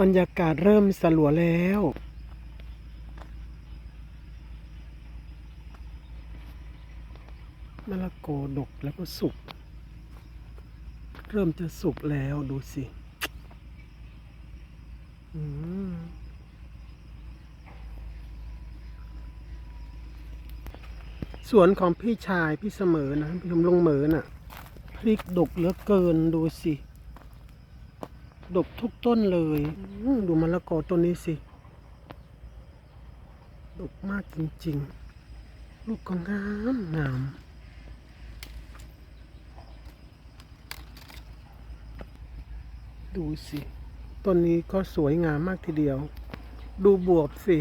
บรรยากาศเริ่มสลัวแล้ว มะละกอดกแล้วก็สุก เริ่มจะสุกแล้วดูสิสวนของพี่ชายพี่เสมอนะพี่ชมลงเหมือน่ะ พริกดกเหลือเกินดูสิ ดกทุกต้นเลยอืมดูมะละกอต้นนี้สิ ดกมากจริงๆ ลูกก็งามงามดูสิต้นนี้ก็สวยงามมากทีเดียว ดูบวบสิ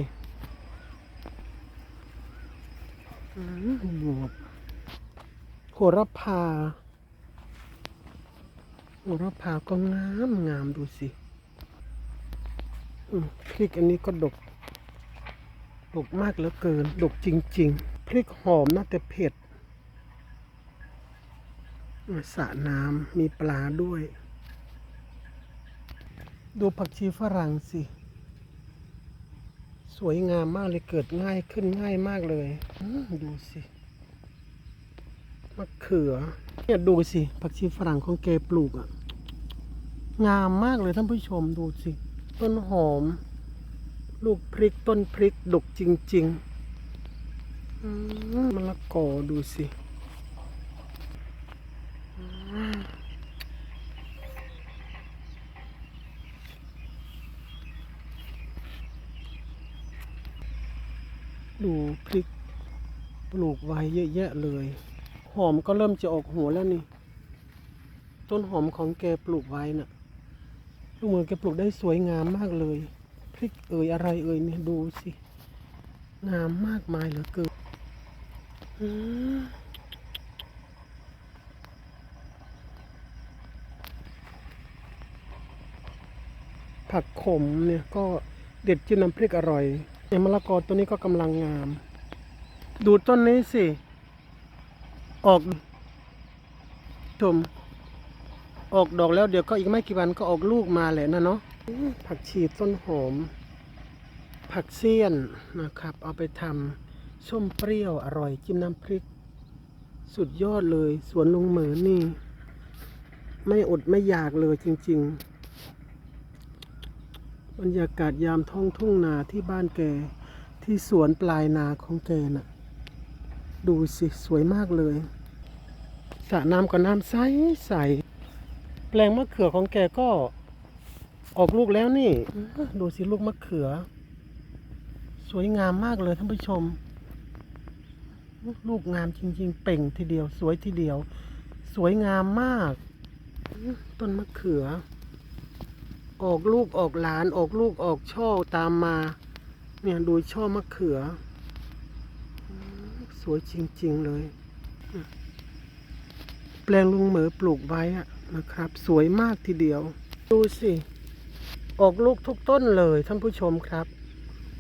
อืมบวบโหระพา ระพาก็งามงามดูสิพริกอันนี้ก็ดก ดกมากเหลือเกิน ดกจริง ๆ พริกหอมนะแต่เผ็ดสระน้ำมีปลาด้วย ดูผักชีฝรั่งสิ สวยงามมากเลยเกิดง่ายขึ้นง่ายมากเลยดูสิมะเขือเนี่ยดูสิ ผักชีฝรั่งของแกปลูกอะ งามมากเลยท่านผู้ชมดูสิ ต้นหอม ลูกพริกต้นพริกดกจริงๆมมะละกอดูสิดูพริกปลูกไว้เยอะแยะเลย หอมก็เริ่มจะออกหัวแล้วนี่ ต้นหอมของแกปลูกไว้น่ะ ลูกมือแกปลูกได้สวยงามมากเลย พริกเอ่ยอะไรเอ่ยเนี่ยดูสิ งามมากมายเหลือเกินผักขมเนี่ยก็เด็ดจิ้มน้ำพริกอร่อยเอย่างมะละกอตัวนี้ก็กำลังงาม ดูต้นนี้สิ ออกชม ออกดอกแล้วเดี๋ยวก็อีกไม่กี่วันก็ออกลูกมาแหละนะเนาะผักชีต้นหอม ผักเสี้ยนนะครับ เอาไปทำส้มเปรี้ยวอร่อยจิ้มน้ำพริก สุดยอดเลย สวนลุงเหมือนี่ ไม่อดไม่อยากเลยจริง ๆ บรรยากาศยามท้องทุ่งนาที่บ้านแก ที่สวนปลายนาของแกน่ะ ดูสิ สวยมากเลยสระน้ำก็น้ำใสใส แปลงมะเขือของแกก็ออกลูกแล้วนี่ ดูสิลูกมะเขือ สวยงามมากเลยท่านผู้ชม ลูกงามจริง ๆ เป่งทีเดียว สวยทีเดียว สวยงามมาก ต้นมะเขือ ออกลูกออกหลานออกลูกออกช่อตามมา เนี่ยดูช่อมะเขืออื้อสวยจริง ๆ เลย แปลงลุงเหมอปลูกไว้อะ นะครับ สวยมากทีเดียว ดูสิ ออกลูกทุกต้นเลยท่านผู้ชมครับ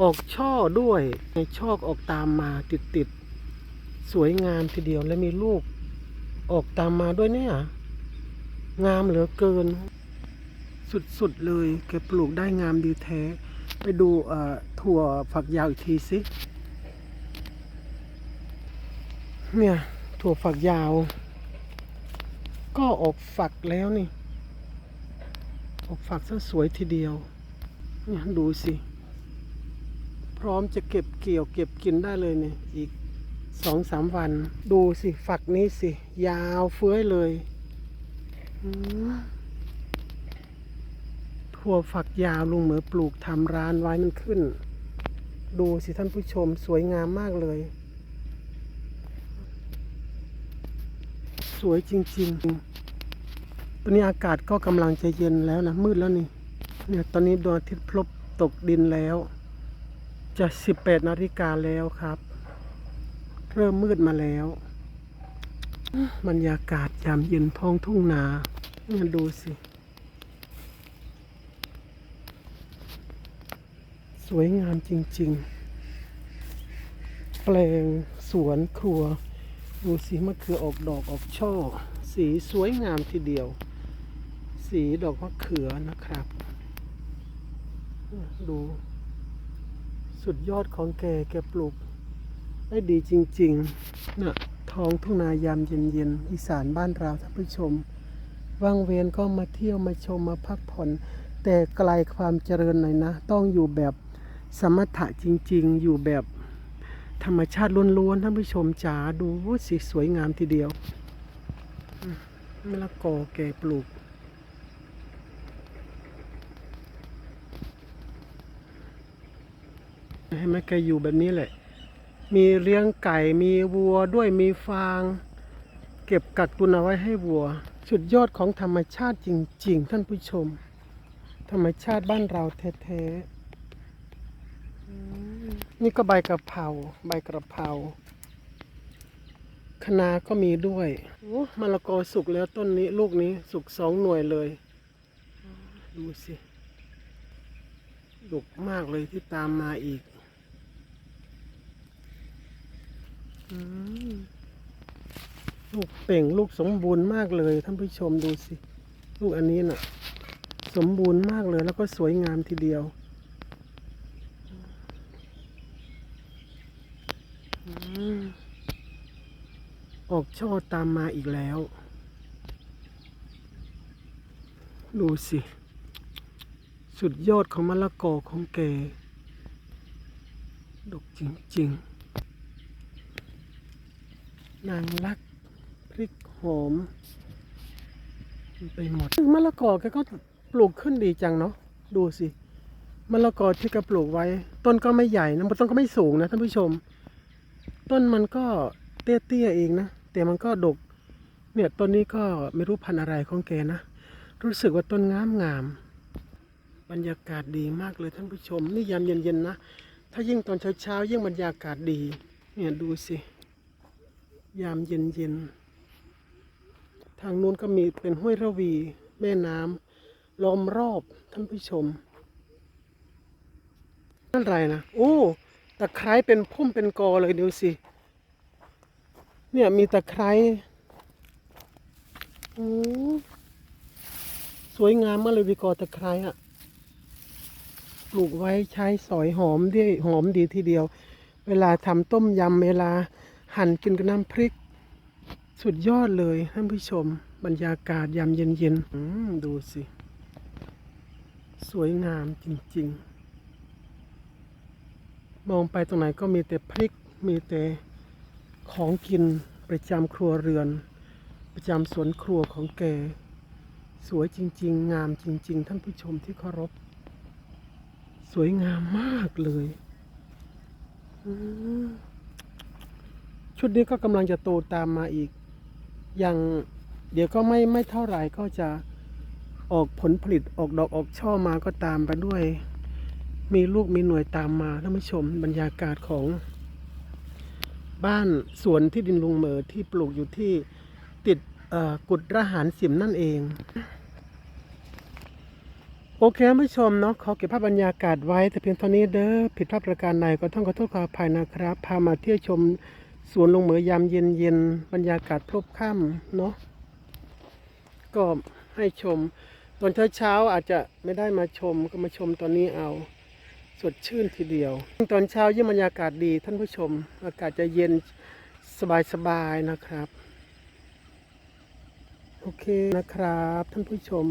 ออกช่อด้วยในช่อออกตามมาติดติดๆสวยงามทีเดียวและมีลูก ออกตามมาด้วยเนี่ย งามเหลือเกิน สุดๆเลยแกปลูกได้งามดีแท้ ไปดูถั่วฝักยาวอีกทีสิเนี่ยถั่วฝักยาว ก็ออกฝักแล้วนี่ ออกฝักซะสวยทีเดียวเนี่ยดูสิ พร้อมจะเก็บเกี่ยวเก็บกินได้เลยเนี่ย อีกสองสามวัน ดูสิ ฝักนี้สิ ยาวเฟื้อยเลยถั่วฝักยาวลุงเหมือปลูกทำร้านไว้มันขึ้น ดูสิท่านผู้ชมสวยงามมากเลย สวยจริง ๆ ตอนนี้อากาศก็กำลังจะเย็นแล้วนะ มืดแล้วนี่ เนี่ยตอนนี้ดวงอาทิตย์พลบตกดินแล้ว จะ 18นาฬิกาแล้วครับ เริ่มมืดมาแล้ว บรรยากาศยามเย็นท้องทุ่งนาเนี่ยดูสิ สวยงามจริง ๆ แปลงสวนครัว ดูสีมะเขือออกดอกออกช่อ สีสวยงามทีเดียว สีดอกมะเขือนะครับ ดู สุดยอดของแกแกปลูก ได้ดีจริงๆน่ะท้องทุ่งนายามเย็นๆอีสานบ้านเราท่านผู้ชมว่างเวียนก็มาเที่ยวมาชมมาพักผ่อน แต่ไกลความเจริญหน่อยนะ ต้องอยู่แบบสมถะจริง ๆ อยู่แบบ ธรรมชาติล้วนๆท่านผู้ชมจ๋าดูสิสวยงามทีเดียวมะละกอแกปลูก ให้ไหมแกอยู่แบบนี้แหละ มีเลี้ยงไก่มีวัวด้วยมีฟาง เก็บกักตุนเอาไว้ให้วัว สุดยอดของธรรมชาติจริง ๆ ท่านผู้ชม ธรรมชาติบ้านเราแท้ๆ นี่ก็ใบกระเพราใบกระเพราคะนาก็มีด้วยโอ้มะละกอสุกแล้วต้นนี้ลูกนี้สุกสองหน่วยเลย ดูสิดกมากเลยที่ตามมาอีกอืมลูกเป่งลูกสมบูรณ์มากเลยท่านผู้ชมดูสิ ลูกอันนี้น่ะ สมบูรณ์มากเลยแล้วก็สวยงามทีเดียวอืม ออกช่อตามมาอีกแล้ว ดูสิ สุดยอดของมะละกอของแกดกจริง ๆ นางรักพริกหอมไปหมดมะละกอแกก็ปลูกขึ้นดีจังเนาะดูสิมะละกอที่แกปลูกไว้ ต้นก็ไม่ใหญ่นะต้นก็ไม่สูงนะท่านผู้ชม ต้นมันก็เตี้ยๆเองนะ แต่มันก็ดก เนี่ยต้นนี้ก็ไม่รู้พันธุ์อะไรของแกนะ รู้สึกว่าต้นงามงาม บรรยากาศดีมากเลยท่านผู้ชม นี่ยามเย็นๆนะ ถ้ายิ่งตอนเช้าๆยิ่งบรรยากาศดี เนี่ยดูสิ ยามเย็นๆ ทางนู้นก็มีเป็นห้วยระวี แม่น้ำล้อมรอบท่านผู้ชมนั่นไรนะ โอ้ตะไคร้เป็นพุ่มเป็นกอเลยดูสิ เนี่ยมีตะไคร้โอ้สวยงามมากเลยวิกอตะไคร้อะปลูกไว้ใช้สอยหอมดีหอมดีทีเดียว เวลาทำต้มยำเวลาหั่นกินกับน้ำพริก สุดยอดเลยท่านผู้ชม บรรยากาศยามเย็นๆดูสิ สวยงามจริง ๆ มองไปตรงไหนก็มีแต่พริกมีแต่ ของกินประจำครัวเรือน ประจำสวนครัวของแก สวยจริง ๆ งามจริง ๆ ท่านผู้ชมที่เคารพ สวยงามมากเลยชุดนี้ก็กำลังจะโตตามมาอีกอย่างเดี๋ยวก็ไม่ไม่เท่าไหร่ก็จะออกผลผลิตออกดอกออกช่อมาก็ตามไปด้วย มีลูกมีหน่วยตามมาท่านผู้ชมบรรยากาศของ บ้านสวนที่ดินลุงเหมอที่ปลูกอยู่ที่ติดกุดระหารสิมนั่นเอง โอเคท่านผู้ชมเนาะขอเก็บภาพบรรยากาศไว้ แต่เพียงเท่านี้เด้อผิดพลาดประการใดก็ต้องขอโทษขออภัยนะครับ พามาเที่ยวชมสวนลุงเหมอยามเย็นเย็นๆบรรยากาศพลบค่ำเนาะก็ให้ชม ตอนเช้าๆอาจจะไม่ได้มาชมก็มาชมตอนนี้เอา สดชื่นทีเดียว ตอนเช้ายิ่งบรรยากาศดีท่านผู้ชม อากาศจะเย็นสบายๆนะครับ โอเคนะครับท่านผู้ชม